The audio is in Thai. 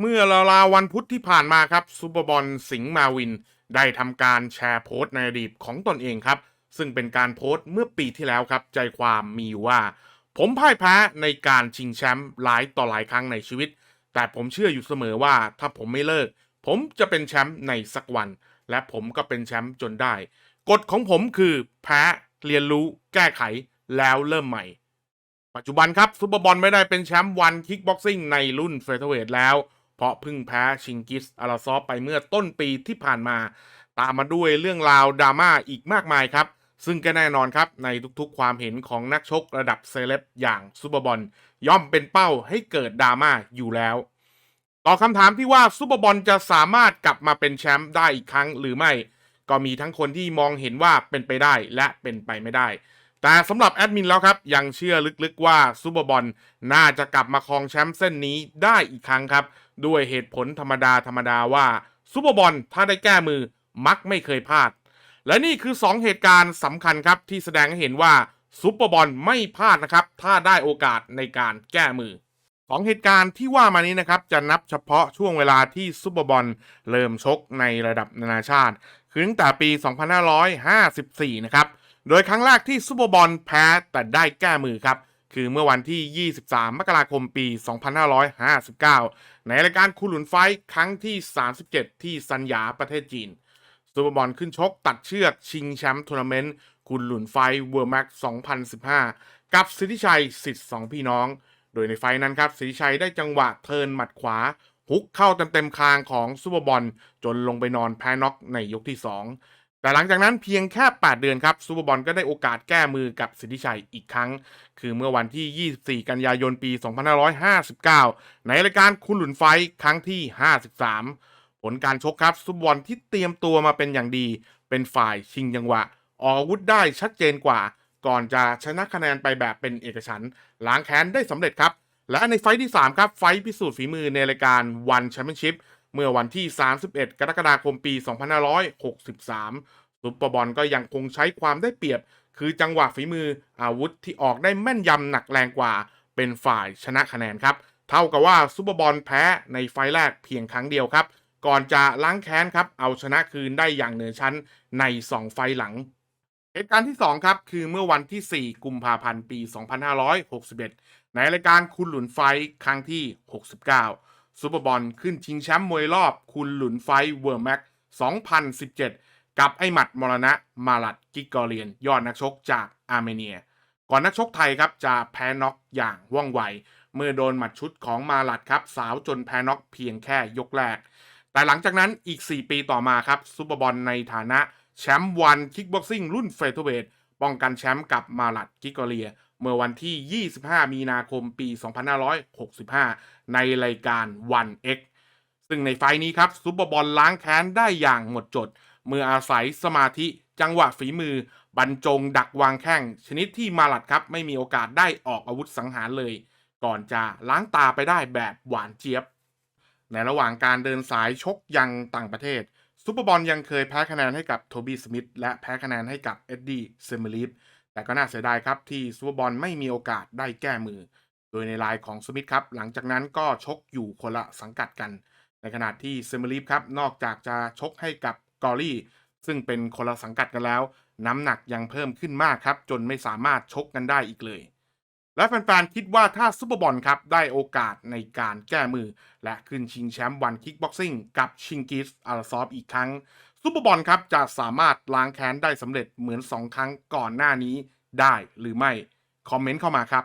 เมื่อราวๆวันพุธที่ผ่านมาครับซูเปอร์บอลสิงห์มาวิน ได้ทำการแชร์โพสต์ในอดีตของตนเองครับ ซึ่งเป็นการโพสต์เมื่อปีที่แล้วครับ ใจความมีว่า ผมพ่ายแพ้ในการชิงแชมป์หลายต่อหลายครั้งในชีวิต แต่ผมเชื่ออยู่เสมอว่าถ้าผมไม่เลิก ผมจะเป็นแชมป์ในสักวัน และผมก็เป็นแชมป์จนได้ กฎของผมคือแพ้เรียนรู้แก้ไขแล้วเริ่มใหม่ ปัจจุบันครับซูเปอร์บอลไม่ได้เป็นแชมป์วันคิกบ็อกซิ่งในรุ่นเฟเธอร์เวทแล้ว เพราะพิ่งแพ้ชิงกิสอาราซอฟไปเมื่อต้นปีที่ผ่านมา ตามมาด้วยเรื่องราวดราม่าอีกมากมายครับ ซึ่งก็แน่นอนครับ ในทุกๆความเห็นของนักชกระดับเซเลบอย่างซูเปอร์บอลย่อมเป็นเป้าให้เกิดดราม่าอยู่แล้วต่อคำถามที่ว่าซูเปอร์บอลจะสามารถกลับมาเป็นแชมป์ได้อีกครั้งหรือไม่ ก็มีทั้งคนที่มองเห็นว่าเป็นไปได้และเป็นไปไม่ได้ แต่สำหรับแอดมินแล้วครับ ยังเชื่อลึกๆว่าซูเปอร์บอลน่าจะกลับมาครองแชมป์เส้นนี้ได้อีกครั้งครับ ด้วยเหตุผลธรรมดาธรรมดาว่าซูเปอร์บอลถ้าได้แก้มือมักไม่เคยพลาด และนี่คือ 2 เหตุการณ์สำคัญครับ ที่แสดงให้เห็นว่าซูเปอร์บอลไม่พลาดนะครับ ถ้าได้โอกาสในการแก้มือของเหตุการณ์ที่ว่ามานี้นะครับ จะนับเฉพาะช่วงเวลาที่ซูเปอร์บอลเริ่มชกในระดับนานาชาติ คือตั้งแต่ปี 2554 นะครับ โดยครั้งแรกที่ซูเปอร์บอลแพ้แต่ได้แก้มือครับ คือเมื่อวันที่ 23 มกราคมปี 2559 ในรายการคูหลุนไฟท์ครั้งที่ 37 ที่ซันยาประเทศจีนซูเปอร์บอลขึ้นชกตัดเชือกชิงแชมป์ทัวร์นาเมนต์คุณหลุนไฟเวิร์แม็ก2015 กับสิทธิชัยสิทธิ์สองพี่น้อง โดยในไฟล์นั้นครับสิทธิชัยได้จังหวะเทินหมัดขวาฮุกเข้าเต็มๆคางของซูเปอร์บอลจนลงไปนอนแพ้น็อกในยกที่ 2 แต่หลังจากนั้นเพียงแค่ 8 เดือนครับซูเปอร์บอลก็ได้โอกาสแก้มือกับสิทธิชัยอีกครั้ง คือเมื่อวันที่ 24 กันยายนปี 2559 ในรายการคุณหลุนไฟท์ครั้งที่ 53 ผลการชกครับซูเปอร์บอลที่เตรียมตัวมาเป็นอย่างดี เป็นฝ่ายชิงจังหวะ ออกอาวุธได้ชัดเจนกว่า ก่อนจะชนะคะแนนไปแบบเป็นเอกฉันท์ล้างแค้นได้สำเร็จครับ และในไฟท์ที่ 3 ครับไฟท์พิสูจน์ฝีมือในรายการวันแชมเปี้ยนชิพ เมื่อวันที่ 31 กรกฎาคมปี 2563 ซุปเปอร์บอลก็ยังคงใช้ความได้เปรียบ คือจังหวะฝีมืออาวุธที่ออกได้แม่นยำหนักแรงกว่า เป็นฝ่ายชนะคะแนนครับ เท่ากับว่าซุปเปอร์บอลแพ้ในไฟแรกเพียงครั้งเดียวครับ ก่อนจะล้างแค้นครับ เอาชนะคืนได้อย่างเหนือชั้นใน 2 ไฟหลังเหตุการณ์ที่ 2 ครับ คือเมื่อวันที่ 4 กุมภาพันธ์ ปี 2561 ในรายการคุณหลุนไฟครั้งที่ 69 ซูเปอร์บอลขึ้นชิงแชมป์มวยรอบคุณหลุนไฟเวิร์แม็ก2017 กับไอหมัดมรณะมาลัดกิกกอเรียน ยอดนักชกจากอาร์เมเนีย ก่อนนักชกไทยครับจะแพ้น็อกอย่างว่องไว เมื่อโดนหมัดชุดของมาลัดครับ สาวจนแพ้น็อกเพียงแค่ยกแรก แต่หลังจากนั้นอีก 4 ปีต่อมาครับซูเปอร์บอลในฐานะแชมป์วันคิกบ็อกซิ่งรุ่นเฟเธอร์เวทป้องกันแชมป์กับมาลัดกิกกอเรีย เมื่อวันที่ 25 มีนาคมปี 2565 ในรายการ 1X ซึ่งในไฟล์นี้ครับซูเปอร์บอลล้างแค้นได้อย่างหมดจด เมื่ออาศัยสมาธิจังหวะฝีมือ บรรจงดักวางแข้ง ชนิดที่มาลัดครับ ไม่มีโอกาสได้ออกอาวุธสังหารเลย ก่อนจะล้างตาไปได้แบบหวานเจี๊ยบ ในระหว่างการเดินสายชกยังต่างประเทศซูเปอร์บอลยังเคยแพ้คะแนนให้กับโทบี้สมิธและแพ้คะแนนให้กับเอ็ดดี้เซมิลิฟ แต่ก็น่าเสียดายครับที่ซูเปอร์บอลไม่มีโอกาสได้แก้มือ โดยในลายของสมิธครับหลังจากนั้นก็ชกอยู่คนละสังกัดกัน ในขณะที่เซมิลิฟครับนอกจากจะชกให้กับกอรี่ซึ่งเป็นคนละสังกัดกันแล้ว น้ำหนักยังเพิ่มขึ้นมากครับ จนไม่สามารถชกกันได้อีกเลย และแฟนๆคิดว่าถ้าซูเปอร์บอลครับได้โอกาสในการแก้มือ และขึ้นชิงแชมป์วันคิกบ็อกซิ่งกับชิงกิสอาราซอฟอีกครั้ง ซูเปอร์บอลครับจะสามารถล้างแค้นได้สำเร็จเหมือน 2 ครั้งก่อนหน้านี้ได้หรือไม่ คอมเมนต์เข้ามาครับ